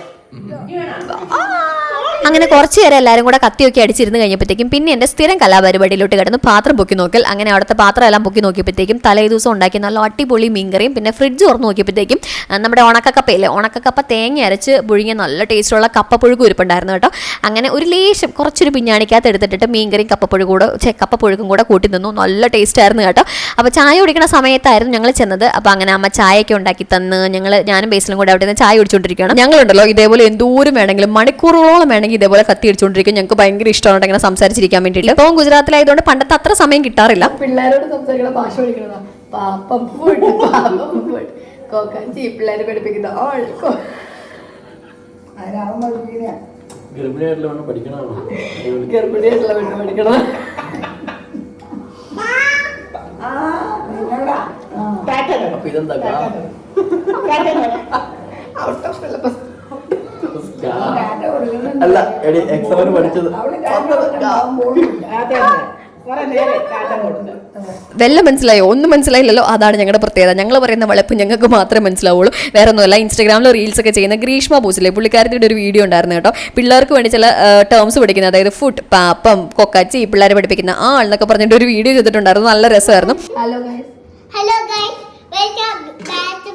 അങ്ങനെ കുറച്ച് നേരം എല്ലാവരും കൂടെ കത്തിയൊക്കെ അടിച്ചിരുന്ന് കഴിഞ്ഞപ്പോഴത്തേക്കും പിന്നെ എന്റെ സ്ഥിരം കലാപരിപാടിയിലോട്ട് കിടന്ന് പാത്രം പൊക്കി നോക്കൽ. അങ്ങനെ അവിടുത്തെ പാത്രം എല്ലാം പൊക്കി നോക്കിയപ്പോഴത്തേക്കും തലേ ദിവസം ഉണ്ടാക്കി നല്ല അടിപൊളി മീൻകറിയും പിന്നെ ഫ്രിഡ്ജ് തുറന്ന് നോക്കിയപ്പോഴത്തേക്കും നമ്മുടെ ഉണക്കക്കപ്പയില്ലേ? ഉണക്കക്കപ്പ തേങ്ങ അരച്ച് പുഴുങ്ങിയ നല്ല ടേസ്റ്റുള്ള കപ്പപ്പുഴുക്ക് ഉരുപ്പുണ്ടായിരുന്നു കേട്ടോ. അങ്ങനെ ഒരു ലേശം കുറച്ചൊരു പിഞ്ഞാണിക്കകത്ത് എടുത്തിട്ട് മീൻകറിയും കപ്പപ്പുഴു കൂടെ കപ്പപ്പുഴുക്കും കൂടെ കൂട്ടി നിന്നു. നല്ല ടേസ്റ്റ് ആയിരുന്നു കേട്ടോ. അപ്പോൾ ചായ കുടിക്കുന്ന സമയത്തായിരുന്നു ഞങ്ങൾ ചെന്നത്. അപ്പോൾ അങ്ങനെ അമ്മ ചായയൊക്കെ ഉണ്ടാക്കി തന്ന് ഞങ്ങൾ ഞാനും ബേസിലും കൂടെ അവിടെ നിന്ന് ചായ കുടിച്ചുകൊണ്ടിരിക്കുകയാണ്. ഞങ്ങളുണ്ടല്ലോ ഇതേപോലെ എന്തോരം വേണമെങ്കിലും മണിക്കൂറുകളോളം വേണമെങ്കിൽ ഇതേപോലെ കത്തി അടിച്ചുകൊണ്ടിരിക്കും ഞങ്ങൾക്ക് ഭയങ്കര ഇഷ്ടമാണ് ഇങ്ങനെ സംസാരിച്ചിരിക്കാൻ വേണ്ടിയിട്ട്. ഇപ്പം ഗുജറാത്തിലായതുകൊണ്ട് പണ്ടത്തെ അത്ര സമയം കിട്ടാറില്ല. പിള്ളേരോട് സംസാരിക്കുന്ന ഭാഷ പഠിക്കണതാ പാപ്പം ഫുഡ് പാപ്പം ഫുഡ് കോക്കാഞ്ചി പിള്ളേരെ പഠിപ്പിക്കുന്ന ഗർഭിണിയായിട്ടുള്ള വേണം പഠിക്കണമാണോ ഗർഭിണിയായിട്ടുള്ള പഠിക്കണം അപ്പൊ ഇതെന്താ? ഔട്ട് ഓഫ് സിലബസ് അല്ല എടി എക്സാമിന് പഠിച്ചത് വെല്ല മനസ്സിലായോ? ഒന്നും മനസ്സിലായില്ലല്ലോ? അതാണ് ഞങ്ങളുടെ പ്രത്യേകത. ഞങ്ങൾ പറയുന്ന വളപ്പ് ഞങ്ങൾക്ക് മാത്രമേ മനസ്സിലാവുള്ളൂ. വേറെ ഒന്നുമല്ല ഇൻസ്റ്റാഗ്രാമിൽ റീൽസ് ഒക്കെ ചെയ്യുന്ന ഗ്രീഷ്മ ബോസിലെ പുള്ളിക്കാരത്തിന്റെ ഒരു വീഡിയോ ഉണ്ടായിരുന്നു കേട്ടോ. പിള്ളേർക്ക് വേണ്ടി ചില ടേംസ് പഠിക്കുന്നത് അതായത് ഫുഡ് പാപ്പം കൊക്കാച്ചി പിള്ളേരെ പഠിപ്പിക്കുന്ന ആ എന്നൊക്കെ പറഞ്ഞിട്ട് ഒരു വീഡിയോ ചെയ്തിട്ടുണ്ടായിരുന്നു. നല്ല രസമായിരുന്നു. Hello hello guys, welcome back to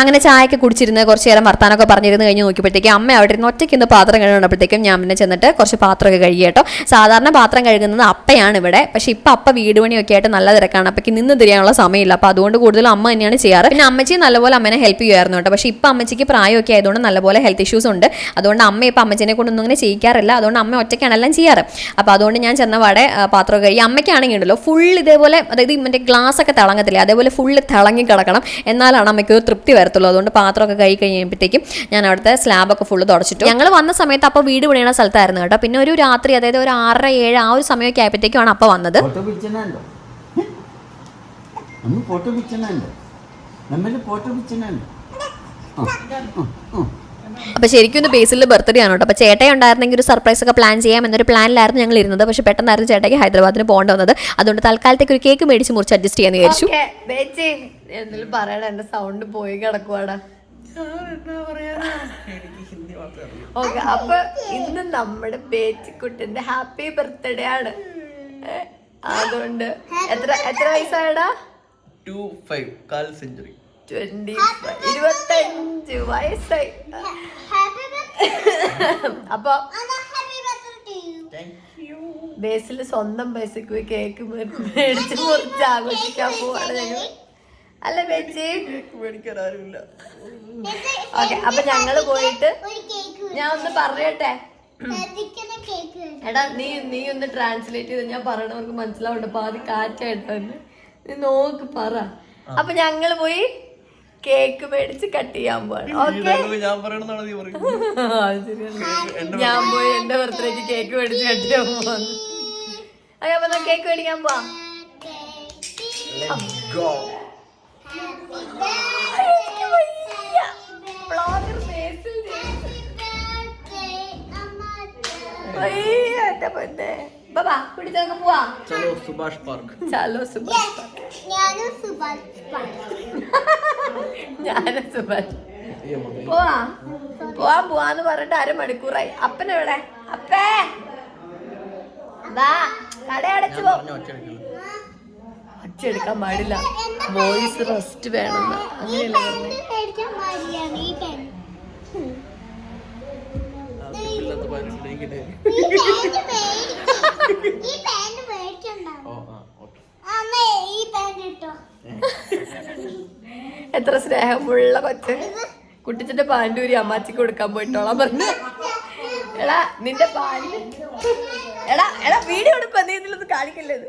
അങ്ങനെ ചായയൊക്കെ കുടിച്ചിരുന്ന് കുറച്ച് നേരം വർത്താനൊക്കെ പറഞ്ഞിരുന്ന് കഴിഞ്ഞ് നോക്കിയപ്പോഴത്തേക്കും അമ്മ അവിടെ ഇരുന്ന് ഒറ്റയ്ക്ക് ഇന്ന് പാത്രം കഴുകണപ്പോഴത്തേക്കും ഞാൻ പിന്നെ ചെന്നിട്ട് കുറച്ച് പാത്രമൊക്കെ കഴുകി കേട്ടോ. സാധാരണ പാത്രം കഴുകുന്നത് അപ്പയാണ് ഇവിടെ. പക്ഷെ ഇപ്പം അപ്പ വീട് പണിയൊക്കെ ആയിട്ട് നല്ല തിരക്കാണ്. അപ്പയ്ക്ക് നിന്ന് തിരിയാനുള്ള സമയമില്ല. അപ്പോൾ അതുകൊണ്ട് കൂടുതലും അമ്മ തന്നെയാണ് ചെയ്യാറ്. പിന്നെ അമ്മച്ചി നല്ലപോലെ അമ്മനെ ഹെൽപ്പ് ചെയ്യുമായിരുന്നു കേട്ടോ. പക്ഷേ ഇപ്പം അമ്മച്ചിക്ക് പ്രായമൊക്കെ ആയതുകൊണ്ട് നല്ലപോലെ ഹെൽത്ത് ഇഷ്യൂസ് ഉണ്ട്. അതുകൊണ്ട് അമ്മ ഇപ്പം അമ്മച്ചിനെ കൊണ്ടൊന്നും അങ്ങനെ ചെയ്യിക്കാറില്ല. അതുകൊണ്ട് അമ്മ ഒറ്റയ്ക്കാണ് എല്ലാം ചെയ്യാറ്. അപ്പോൾ അതുകൊണ്ട് ഞാൻ ചെന്ന പാടെ പാത്രം പാത്രമൊക്കെ കഴുകി. അമ്മയ്ക്കാണെങ്കിൽ ഉണ്ടല്ലോ ഫുൾ ഇതേപോലെ അതായത് മറ്റേ ഗ്ലാസ് ഒക്കെ തിളങ്ങത്തില്ലേ അതേപോലെ ഫുള്ള് തിളങ്ങി കിടക്കണം എന്നാലാണ് അമ്മയ്ക്ക് ഒരു തൃപ്തി വരത്തുള്ളൂ. അതുകൊണ്ട് പാത്രമൊക്കെ കൈ കഴിയുമ്പോഴത്തേക്കും ഞാൻ അവിടുത്തെ സ്ലാബൊക്കെ ഫുള്ള് തുടച്ചിട്ടു. ഞങ്ങൾ വന്ന സമയത്ത് അപ്പോൾ വീട് പണിയണ സ്ഥലത്തായിരുന്നു കേട്ടോ. പിന്നെ ഒരു രാത്രി അതായത് ഒരു ആറര ഏഴ് ആ ഒരു സമയമൊക്കെ ആയപ്പോഴത്തേക്കുമാണ് അപ്പോൾ വന്നത്. ഫോട്ടോ പിച്ചനുണ്ട് നമ്മൾ ഫോട്ടോ പിച്ചനുണ്ട് അപ്പോൾ ശരിക്കും ഒന്ന് ബേസിൽ ബർത്ത്ഡേ ആണ് കേട്ടോ. അപ്പോൾ ചേട്ടയെ ഉണ്ടായിരുന്നെങ്കിൽ ഒരു സർപ്രൈസ് ഒക്കെ പ്ലാൻ ചെയ്യാം എന്നൊരു പ്ലാനിലായിരുന്നു ഞങ്ങൾ ഇരുന്നത്. പക്ഷെ പെട്ടെന്നായിരുന്നു ചേട്ടയ്ക്ക് ഹൈദരാബാദിന് പോകേണ്ട വന്നത്. അതുകൊണ്ട് തൽക്കാലത്തേക്ക് ഒരു കേക്ക് മേടിച്ച് മുറിച്ച് അഡ്ജസ്റ്റ് ചെയ്യാന്ന് വിചാരിച്ചു. ഓക്കേ, ബേച്ചി. എന്തെങ്കിലും പറയണ എന്റെ സൗണ്ട് പോയി കിടക്കുവാടാ. ഓക്കെ അപ്പൊ ഇന്ന് നമ്മുടെ ബേച്ചിക്കുട്ടിന്റെ ഹാപ്പി ബർത്ത്ഡേ ആണ്. അതുകൊണ്ട് എത്ര എത്ര വയസ്സായടാ? ടു ഫൈവ് കാൽ സെഞ്ചുറി ട്വന്റി ഇരുപത്തഞ്ച് വയസ്സായി. Happy birthday. അപ്പൊ. ബേസിൽ സ്വന്തം പൈസക്ക് പോയി കേക്ക് മേടിച്ച് മുറിച്ച് ആഘോഷിക്കാൻ പോവാണ്. ഞങ്ങൾ അല്ല ബേച്ചി. ഓക്കെ അപ്പൊ ഞങ്ങൾ പോയിട്ട് ഒരു കേക്ക് ഞാൻ ഒന്ന് പറയട്ടെ? എടാ നീ നീ ഒന്ന് ട്രാൻസ്ലേറ്റ് ചെയ്ത് ഞാൻ പറയണവർക്ക് മനസ്സിലാവുണ്ട്? പാതി കാറ്റായിട്ടോ നീ നോക്ക് പറ. അപ്പൊ ഞങ്ങൾ പോയി കേക്ക് മേടിച്ച് കട്ട് ചെയ്യാൻ പോവാണ്. ഓക്കെ ഞാൻ പോയി എന്റെ ബർത്ത്ഡേക്ക് കേക്ക് മേടിച്ച് കട്ട് ചെയ്യാൻ പോവാന്ന് ഓക്കെ അപ്പൊ കേക്ക് മേടിക്കാൻ പോവാം. ചലോ സുഭാഷ് പാർക്ക്. ചലോ സുഭാഷ് ഞാനും സുഭാഷ് ഞാനും സുഭാഷ് പോവാ. പോവാൻ പോവാന്ന് പറഞ്ഞിട്ട് അരമണിക്കൂറായി. അപ്പനെവിടെ അപ്പേ! വാ കട അടച്ചു പോ. പാടില്ല. വോയിസ് റെസ്റ്റ് വേണമെന്ന്. അങ്ങനെയല്ല ഈ പാന്റ് ഇങ്ങനെ ഈ അമ്മ പാന്റ് ഇട്ടോ എത്ര സ്നേഹമുള്ള കൊച്ച്. കുട്ടിച്ചിന്റെ പാൻഡൂരി അമ്മാച്ചിക്ക് കൊടുക്കാൻ പോയിട്ടോളാം പറഞ്ഞു. എടാ നിന്റെ പാൽ എടാ എടാ വീഡിയോ എടുക്കാൻ നീ ഇതിലൊന്നും കാണിക്കല്ലേ ഇത്?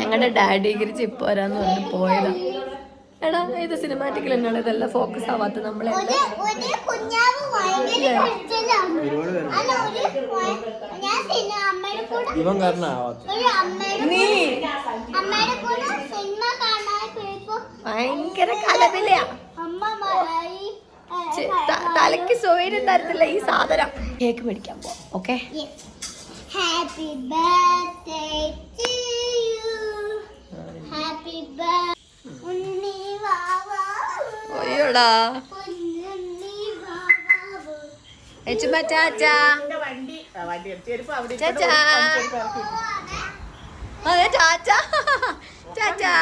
ഞങ്ങളുടെ ഡാഡി ഗിരിച്ച് ഇപ്പൊ വരാന്ന് പറഞ്ഞു പോയതാ. എടാ ഇത് സിനിമാറ്റിക്കൽ തന്നെയാണ് ഇതെല്ലാം ഫോക്കസ് ആവാത്ത നമ്മളെ ഇവൻ കാരണം നീ കൂടെ സിനിമ കാണാൻ പോയപ്പോ ഭയങ്കര കലവിലയാ തലയ്ക്ക് സൗകര്യം തരത്തില്ല ഈ സാധനം. കേക്ക് മേടിക്കാൻ പോവാം okay? Happy birthday to you happy birthday അയ്യോടാ ഉണ്ണി വാവാ ചുമ്മാ ചാച്ചാ ചാച്ചാ അതെ ചാച്ചാ ചാച്ചാ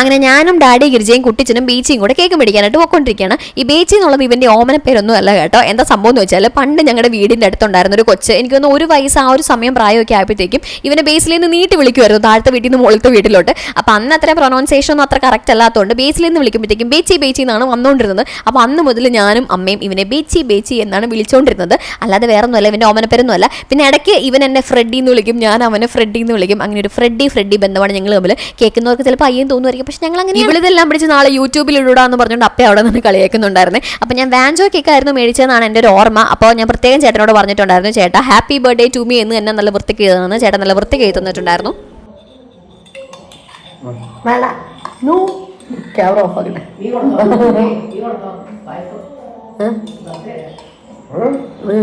അങ്ങനെ ഞാനും ഡാഡി ഗിരിജയും കുട്ടിച്ചനും ബീച്ചിയും കൂടെ കേക്ക് മേടിക്കാനായിട്ട് പോയിക്കൊണ്ടിരിക്കുകയാണ് ഈ ബീച്ചി എന്നുള്ളത് ഇവന്റെ ഓമന പേരൊന്നും അല്ല കേട്ടോ. എന്താ സംഭവം എന്ന് വെച്ചാൽ പണ്ട് ഞങ്ങളുടെ വീടിന്റെ അടുത്തുണ്ടായിരുന്ന ഒരു കൊച്ച്. എനിക്ക് തോന്നുന്നു ഒരു വയസ്സ് ആ ഒരു സമയം പ്രായമൊക്കെ ആയപ്പോഴത്തേക്കും ഇവനെ ബേസിൽ നിന്ന് നീട്ടി വിളിക്കുമായിരുന്നു താഴത്തെ വീട്ടിൽ നിന്ന് മുകളിലത്തെ വീട്ടിലോട്ട്. അപ്പോൾ അന്ന് അത്ര പ്രൊനൗൺസിയേഷൻ ഒന്നും അത്ര കറക്റ്റ് അല്ലാത്തതുകൊണ്ട് ബേസിൽ നിന്ന് വിളിക്കുമ്പോഴത്തേക്കും ബേച്ചി ബേച്ചി എന്നാണ് വന്നുകൊണ്ടിരുന്നത് അപ്പോൾ അന്ന് മുതൽ ഞാനും അമ്മയും ഇവനെ ബേച്ചി ബേച്ചി എന്നാണ് വിളിച്ചുകൊണ്ടിരുന്നത് അല്ലാതെ വേറൊന്നുമല്ല ഇവന്റെ ഓമന പേരൊന്നും അല്ല പിന്നെ ഇടയ്ക്ക് ഇവൻ എന്നെ ഫ്രെഡി എന്ന് വിളിക്കും ഞാൻ അവനെ ഫ്രെഡി എന്ന് വിളിക്കും. അങ്ങനെ ഒരു ഫ്രെഡി ഫ്രെഡി ബന്ധമാണ് ഞങ്ങൾ തമ്മിൽ കേൾക്കുന്നവർക്ക് ചിലപ്പോൾ അയ്യം തോന്നുമായിരിക്കും പക്ഷെ ഞങ്ങൾ അങ്ങനെ ഇവളിതെല്ലാം പിടിച്ച് നാളെ യൂട്യൂബിൽ ഇടാന്ന് പറഞ്ഞുകൊണ്ട് അപ്പേ അവിടെ നിന്ന് കളിയാക്കുന്നുണ്ടായിരുന്നേ. അപ്പോൾ ഞാൻ വാൻജോ കേക്ക് ആയിരുന്നു മേടിച്ചതെന്നാണ് എന്റെ ഒരു ഓർമ്മ. അപ്പോൾ ഞാൻ പ്രത്യേകം ചേട്ടനോട് പറഞ്ഞിട്ടുണ്ടായിരുന്നു ചേട്ടാ ഹാപ്പി ബർത്ത്ഡേ ടു മീ എന്ന് എന്നെ നല്ല വൃത്തിക്ക് എഴുതുന്നത് ചേട്ടൻ നല്ല വൃത്തിക്ക് എഴുതി തന്നിട്ടുണ്ടായിരുന്നു ക്യാമറ ഓഫ് ആക്കട്ടെ.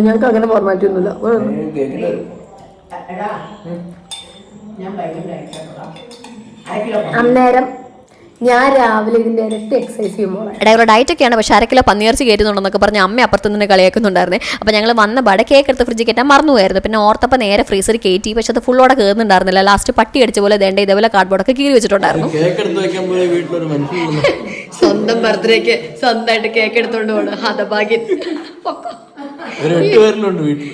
ഞങ്ങൾക്ക് അങ്ങനെ ഫോർമാറ്റ് ഒന്നുമില്ല. അന്നേരം ഞാൻ രാവിലെ ഇതിന്റെ ഇരട്ടി എക്സസൈസ് ചെയ്യുമ്പോൾ ഇവരുടെ ഡയറ്റ് ഒക്കെയാണ്. പക്ഷേ അരക്കിലോ കിലോ പന്നിയിറച്ചി കയറ്റുന്നുണ്ടെന്നൊക്കെ പറഞ്ഞ് അമ്മ അപ്പുറത്ത് നിന്ന് കളിയാക്കുന്നുണ്ടായിരുന്നേ അപ്പോൾ ഞങ്ങൾ വന്ന ബട കേക്ക് എടുത്ത് ഫ്രിഡ്ജ് കയറ്റാൻ മറന്നുപോയായിരുന്നു. പിന്നെ ഓർത്തപ്പോൾ നേരെ ഫ്രീസർ കയറ്റി. പക്ഷെ അത് ഫുള്ളോടെ കയറുന്നുണ്ടായിരുന്നില്ല ലാസ്റ്റ് പട്ടി അടിച്ച പോലെ ദേണ്ട ഇതേപോലെ കാർഡ്ബോർഡൊക്കെ കീറി വെച്ചിട്ടുണ്ടായിരുന്നു. സ്വന്തം ബർത്ത്ഡേക്ക് സ്വന്തമായിട്ട് കേക്ക് എടുത്തോണ്ട് പോകണം ഹതഭാഗ്യൻ പൊക്കോ. ഒരു എട്ട് പേരിലുണ്ട് വീട്ടിൽ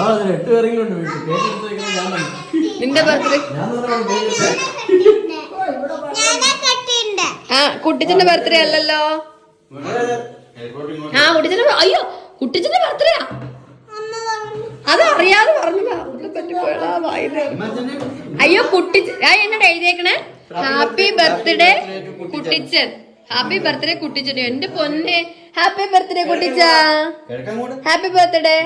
ആ എട്ട് പേരെങ്കിലും ഉണ്ട് വീട്ടിൽ കേക്ക് എടുത്ത് ഞാൻ. നിന്റെ ബർത്ത്ഡേ ആ കുട്ടിച്ചന്റെ ബർത്ത്ഡേ അല്ലല്ലോ. ആ കുട്ടിച്ചന്റെ അയ്യോ കുട്ടിച്ചന്റെ ബർത്ത്ഡേ അത് അറിയാതെ പറഞ്ഞതാ. അയ്യോ കുട്ടിച്ച് ആ എന്നോട് എഴുതിയേക്കണേ. Happy birthday Kuttichan. Happy birthday Kuttichan. എന്റെ പൊന്നെ. ഹാപ്പി ബർത്ത്ഡേ കുട്ടിച്ച കിഴക്കാൻ ഹാപ്പി ബർത്ത്ഡേ കുട്ടിച്ചാ ഹാപ്പി ബർത്ത്ഡേ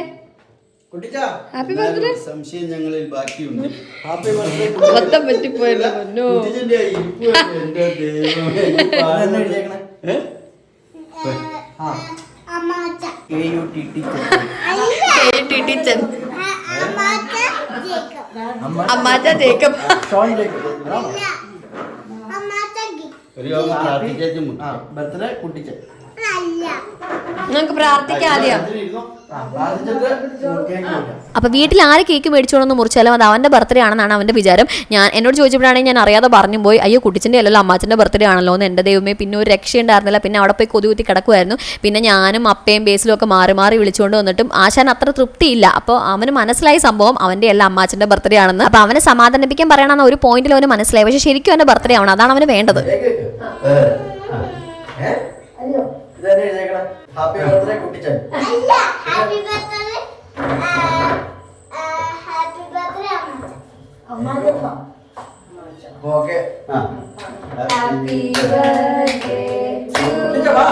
സംശയം ഞങ്ങളിൽ ബാക്കിയുണ്ട്. Happy birthday പറ്റിപ്പോയല്ലോ? അമ്മാച്ച. Jacob. Birthday Kuttichan. നമുക്ക് പ്രാർത്ഥിക്കാം ആദ്യം. അതിലിരുന്നോ? ആ പ്രാർത്ഥിച്ചിട്ട് കേക്ക് വെക്കാം അപ്പോൾ വീട്ടിൽ ആര് കേക്ക് മേടിച്ചോണെന്ന് മുറിച്ചാലും അത് അവന്റെ ബർത്ത്ഡേ ആണെന്നാണ് അവന്റെ വിചാരം. ഞാൻ എന്നോട് ചോദിച്ചപ്പോഴാണെങ്കിൽ ഞാൻ അറിയാതെ പറഞ്ഞു പോയി അയ്യോ കുട്ടിച്ചിന്റെ അല്ലല്ലോ അമ്മാച്ചന്റെ ബർത്ത്ഡേ ആണല്ലോ എന്ന് എന്റെ ദൈവമേ പിന്നെ ഒരു രക്ഷ ഉണ്ടായിരുന്നില്ല പിന്നെ അവിടെ പോയി കൊതി കുത്തി കിടക്കുമായിരുന്നു പിന്നെ ഞാനും അപ്പയും ബേസിലും ഒക്കെ മാറി മാറി വിളിച്ചുകൊണ്ട് വന്നിട്ടും ആശാൻ അത്ര തൃപ്തിയില്ല. അപ്പോൾ അവന് മനസ്സിലായ സംഭവം അവന്റെ അല്ല അമ്മാച്ചന്റെ ബർത്ത്ഡേ ആണെന്ന്. അപ്പൊ അവനെ സമാധാനിപ്പിക്കാൻ പറയണമെന്ന ഒരു പോയിന്റിൽ അവന് മനസ്സിലായി. പക്ഷെ ശരിക്കും അവന്റെ ബർത്ത്ഡേ ആണ്. അതാണ് അവന് വേണ്ടത്? ഇതന്നെ എഴുതിയേക്കണേ? Happy birthday Kuttichan. അല്ല ഹാപ്പി ബർത്ത്ഡേ ഹാപ്പി ബർത്ത്ഡേ അമ്മാച്ച ഓക്കെ. ഹാപ്പി ബർത്ത്ഡേ കുട്ടിച്ച വാ.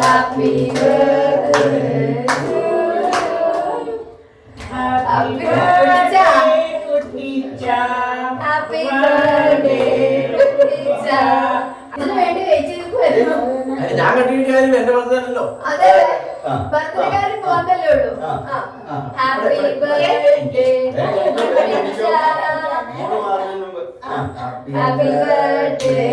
Happy birthday happy happy birthday ഇതിനു ഞാൻ കണ്ടിരിക്കാനും എന്റെ ബർത്ത്ഡേ അല്ലല്ലോ അതെ. ബർത്ത്ഡേക്കാരൻ പോകുന്നല്ലേ ഉള്ളൂ. Happy birthday. Happy birthday.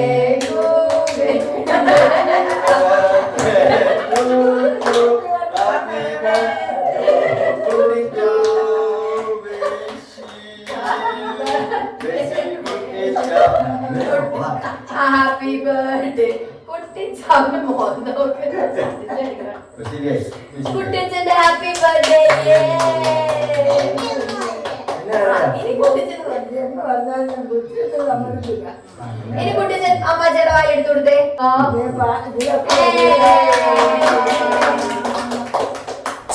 Happy birthday. കുട്ടിച്ചാന്റെ happy birthday ഇനി കുട്ടിച്ചൻ അമ്മ ചേട്ടാ എടുത്തു കൊടുത്തേ.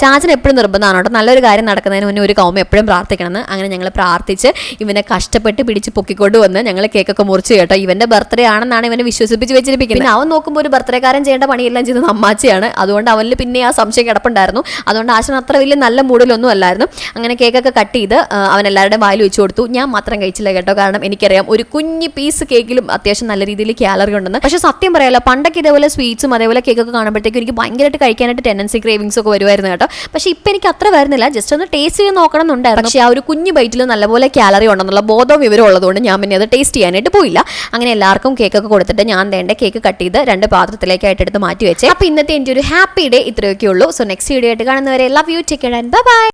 ചാച്ചൻ എപ്പോഴും നിർബന്ധമാണ് കേട്ടോ. നല്ലൊരു കാര്യം നടക്കുന്നതിന് മുന്നേ ഒരു കൗമ എപ്പോഴും പ്രാർത്ഥിക്കണമെന്ന്. അങ്ങനെ ഞങ്ങൾ പ്രാർത്ഥിച്ച് ഇവനെ കഷ്ടപ്പെട്ട് പിടിച്ച് പൊക്കിക്കൊണ്ട് വന്ന് ഞങ്ങൾ കേക്കൊക്കെ മുറിച്ച് കേട്ടോ. ഇവന്റെ ബർത്ത്ഡേ ആണെന്നാണ് ഇവനെ വിശ്വസിപ്പിച്ച് വെച്ചിരിക്കുന്നത് പിന്നെ അവൻ നോക്കുമ്പോൾ ഒരു ബർത്ത്ഡേക്കാരൻ ചെയ്യേണ്ട പണിയെല്ലാം ചെയ്തത് അമ്മാച്ചയാണ്. അതുകൊണ്ട് അവനിൽ പിന്നെ ആ സംശയം കിടപ്പുണ്ടായിരുന്നു. അതുകൊണ്ട് ആശൻ അത്ര വലിയ നല്ല മൂഡിലൊന്നും അല്ലായിരുന്നു. അങ്ങനെ കേക്കൊക്കെ കട്ട് ചെയ്ത് അവൻ എല്ലാവരുടെ വായിൽ വെച്ച് കൊടുത്തു. ഞാൻ മാത്രം കഴിച്ചില്ല കേട്ടോ. കാരണം എനിക്കറിയാം ഒരു കുഞ്ഞു പീസ് കേക്കിലും അത്യാവശ്യം നല്ല രീതിയിൽ കാലറി ഉണ്ടെന്ന്. പക്ഷെ സത്യം പറയാലോ പണ്ടൊക്കെ ഇതേപോലെ സ്വീറ്റ്സും അതേപോലെ കേക്കൊക്കെ കാണുമ്പോഴത്തേക്കും എനിക്ക് ഭയങ്കരമായിട്ട് കഴിക്കാനായിട്ട് ടെൻഡൻസി ക്രേവിങ്സ് ഒക്കെ വരുമായിരുന്നു കേട്ടോ പക്ഷേ ഇപ്പം എനിക്ക് അത്ര വരുന്നില്ല. ജസ്റ്റ് ഒന്ന് ടേസ്റ്റ് ചെയ്ത് നോക്കണം എന്നുണ്ടായിരുന്നു. പക്ഷേ ആ ഒരു കുഞ്ഞു ബൈറ്റിൽ നല്ലപോലെ കാലറി ഉണ്ടെന്നുള്ള ബോധവും വിവരം ഉള്ളതുകൊണ്ട് ഞാൻ പിന്നെ അത് ടേസ്റ്റ് ചെയ്യാനായിട്ട് പോയില്ല. അങ്ങനെ എല്ലാവർക്കും കേക്കൊക്കെ കൊടുത്തിട്ട് ഞാൻ വേണ്ട കേക്ക് കട്ട് ചെയ്ത് രണ്ട് പാത്രത്തിലേക്കായിട്ട് എടുത്ത് മാറ്റി വെച്ചേ. അപ്പോൾ ഇന്നത്തെ എന്റെ ഒരു ഹാപ്പി ഡേ ഇത്രയൊക്കെ ഉള്ളൂ സോ നെക്സ്റ്റ് വീഡിയോ ആയിട്ട് കാണുന്നവരെ love you take and bye